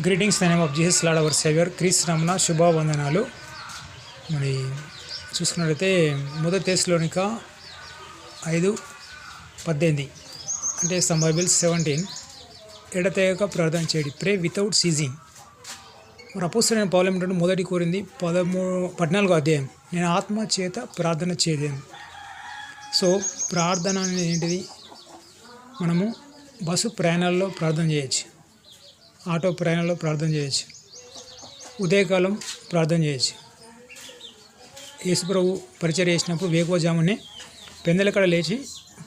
Greetings name of Jesus Lord our saviour Christ Ramana శుభవందనాలు. మరి చూసుకున్నట్లయితే మొదటి టేస్ట్లోనిక ఐదు పద్దెనిమిది. అంటే సమ్ బైబిల్స్ సెవెంటీన్ ఎడతెగక ప్రార్థన చేయడి. ప్రే వితౌట్ సీజింగ్ మరి అపోస్తులైన పౌలు మొదటి కోరింది పదమూ పద్నాలుగో అధ్యాయం. నేను ఆత్మ చేత ప్రార్థన చేయలేను. సో ప్రార్థన అనేది ఏంటిది? మనము బస్సు ప్రయాణాల్లో ప్రార్థన చేయొచ్చు. ఆటో ప్రయాణంలో ప్రార్థన చేయొచ్చు. ఉదయకాలం ప్రార్థన చేయొచ్చు. యేసుప్రభు పరిచయం చేసినప్పుడు వేకువజామునే పెందలకడ లేచి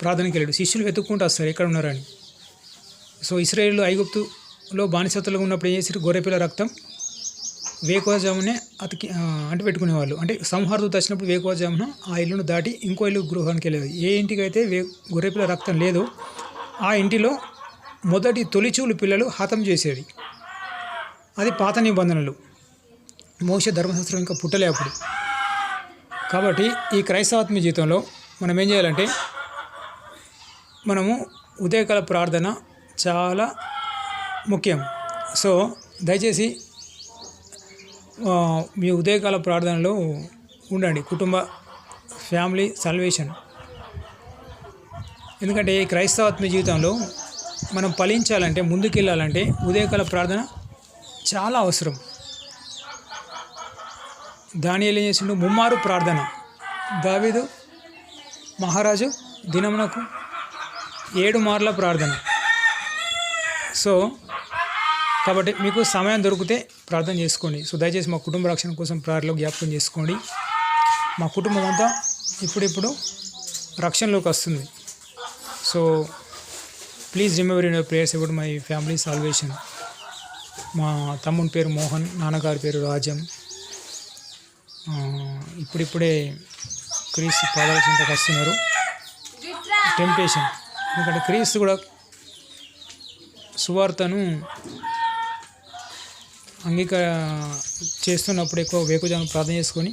ప్రార్థనకి వెళ్ళాడు. శిష్యులు వెతుక్కుంటూ వస్తారు ఎక్కడ ఉన్నారని. సో ఇస్రాయేల్ ఐగుప్తులో బానిసత్తులో ఉన్నప్పుడు ఏం చేశారు? గొర్రెపిల్ల రక్తం వేకువజామునే అతికి ఆ, పెట్టుకునేవాళ్ళు. అంటే సంహారదూత వచ్చినప్పుడు వేకువజామున ఆ ఇల్లును దాటి ఇంకో ఇల్లు గృహానికి వెళ్ళేది ఏ ఇంటికి అయితే వే గొర్రెపిల్ల రక్తం లేదో ఆ ఇంటిలో మొదటి తొలిచూలు పిల్లలు హతం చేసేది. అది పాత నిబంధనలు. మోస ధర్మశాస్త్రం ఇంకా పుట్టలే అప్పుడు. కాబట్టి ఈ క్రైస్తవాత్మ జీవితంలో మనం ఏం చేయాలంటే మనము ఉదయకాల ప్రార్థన చాలా ముఖ్యం. సో దయచేసి మీ ఉదయకాల ప్రార్థనలో ఉండండి. కుటుంబ ఫ్యామిలీ సల్వేషన్. ఎందుకంటే ఈ క్రైస్తవాత్మ జీవితంలో మనం ఫలించాలంటే ముందుకెళ్ళాలంటే ఉదయకాల ప్రార్థన చాలా అవసరం. దానియేలు ఏం చేసిండు? ముమ్మారు ప్రార్థన. దావీదు మహారాజు దినమునకు ఏడు మార్ల ప్రార్థన. సో కాబట్టి మీకు సమయం దొరికితే ప్రార్థన చేసుకోండి. సో దయచేసి మా కుటుంబ రక్షణ కోసం ప్రార్థనలో జ్ఞాపకం చేసుకోండి. మా కుటుంబం అంతా ఇప్పుడిప్పుడు రక్షణలోకి వస్తుంది. So please remember in prayers about my family salvation మా తమ్ముని పేరు మోహన్ నాన్నగారి పేరు రాజం. ఇప్పుడిప్పుడే క్రీస్తు పాదాల చింతకు వస్తున్నారు. టెంప్టేషన్ ఎందుకంటే క్రీస్తు కూడా సువార్తను అంగీకార చేస్తున్నప్పుడు ఎక్కువ వేకుజాము ప్రార్థన చేసుకొని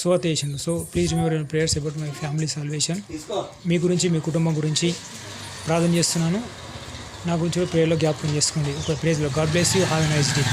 సువార్త చేసిండు. So please remember prayers about my family salvation మీ గురించి మీ కుటుంబం గురించి. ప్రార్థన చేస్తున్నాను. నా గురించి కూడా ప్రేయర్లో జ్ఞాపకం చేసుకోండి. ఒక ప్రేజ్లో God bless you have a nice day